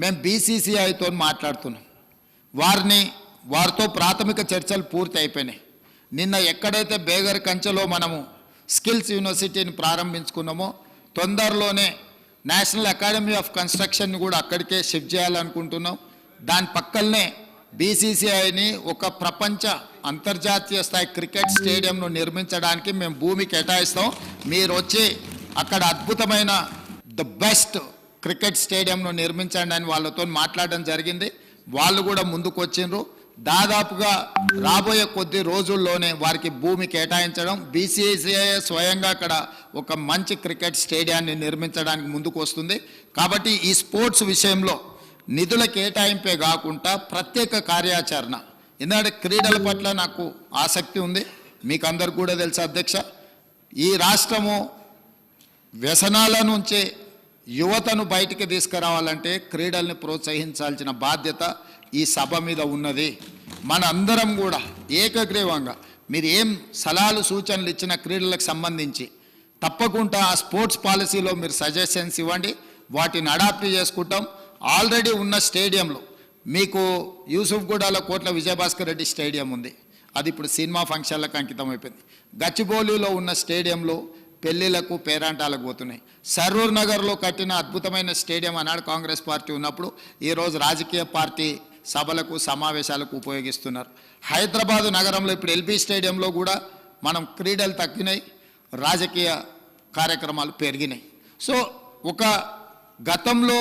మేము బీసీసీఐతో మాట్లాడుతున్నాం. వారిని వారితో ప్రాథమిక చర్చలు పూర్తి అయిపోయినాయి నిన్న ఎక్కడైతే బేగర్ కంచెలో మనము స్కిల్స్ యూనివర్సిటీని ప్రారంభించుకున్నామో తొందరలోనే నేషనల్ అకాడమీ ఆఫ్ కన్స్ట్రక్షన్ని కూడా అక్కడికే షిఫ్ట్ చేయాలనుకుంటున్నాం. దాని పక్కనే బీసీసీఐని ఒక ప్రపంచ అంతర్జాతీయ స్థాయి క్రికెట్ స్టేడియంను నిర్మించడానికి మేము భూమి కేటాయిస్తాం. మీరు వచ్చి అక్కడ అద్భుతమైన ద బెస్ట్ క్రికెట్ స్టేడియంను నిర్మించండి అని వాళ్ళతో మాట్లాడడం జరిగింది. వాళ్ళు కూడా ముందుకొచ్చిండ్రు. దాదాపుగా రాబోయే కొద్ది రోజుల్లోనే వారికి భూమి కేటాయించడం. బీసీసీఐ స్వయంగా అక్కడ ఒక మంచి క్రికెట్ స్టేడియాన్ని నిర్మించడానికి ముందుకు వస్తుంది కాబట్టి ఈ స్పోర్ట్స్ విషయంలో నిధుల కేటాయింపే కాకుండా ప్రత్యేక కార్యాచరణ. ఎందుకంటే క్రీడల పట్ల నాకు ఆసక్తి ఉంది. మీకు అందరు కూడా తెలుసు అధ్యక్ష. ఈ రాష్ట్రము వ్యసనాల నుంచి యువతను బయటికి తీసుకురావాలంటే క్రీడల్ని ప్రోత్సహించాల్సిన బాధ్యత ఈ సభ మీద ఉన్నది. మన అందరం కూడా ఏకగ్రీవంగా మీరు ఏం సలహాలు సూచనలు ఇచ్చిన క్రీడలకు సంబంధించి తప్పకుండా ఆ స్పోర్ట్స్ పాలసీలో మీరు సజెషన్స్ ఇవ్వండి. వాటిని అడాప్ట్ చేసుకుంటాం. ఆల్రెడీ ఉన్న స్టేడియంలో మీకు యూసుఫ్గూడలో కోట్ల విజయభాస్కర్ రెడ్డి స్టేడియం ఉంది. అది ఇప్పుడు సినిమా ఫంక్షన్లకు అంకితం అయిపోయింది గచ్చిబౌలిలో ఉన్న స్టేడియంలో పెళ్ళిలకు పేరాంటాలకు పోతున్నాయి. సరూర్ నగర్లో కట్టిన అద్భుతమైన స్టేడియం అన్నాడు కాంగ్రెస్ పార్టీ ఉన్నప్పుడు ఈరోజు రాజకీయ పార్టీ సభలకు సమావేశాలకు ఉపయోగిస్తున్నారు. హైదరాబాదు నగరంలో ఇప్పుడు ఎల్బీ స్టేడియంలో కూడా మనం క్రీడలు తగ్గినాయి రాజకీయ కార్యక్రమాలు పెరిగినాయి. సో ఒక గతంలో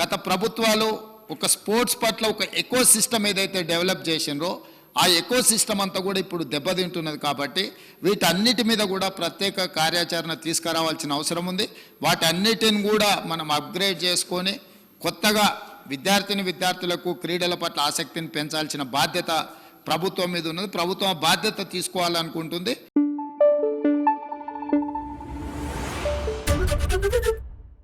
గత ప్రభుత్వాలు ఒక స్పోర్ట్స్ పట్ల ఒక ఎకో సిస్టమ్ ఏదైతే డెవలప్ చేసిండ్రో ఆ ఎకో సిస్టమ్ అంతా కూడా ఇప్పుడు దెబ్బతింటున్నది కాబట్టి వీటన్నిటి మీద కూడా ప్రత్యేక కార్యాచరణ తీసుకురావాల్సిన అవసరం ఉంది. వాటన్నిటిని కూడా మనం అప్గ్రేడ్ చేసుకొని కొత్తగా విద్యార్థిని విద్యార్థులకు క్రీడల పట్ల ఆసక్తిని పెంచాల్సిన బాధ్యత ప్రభుత్వం మీద ఉన్నది. ప్రభుత్వం బాధ్యత తీసుకోవాలనుకుంటుంది.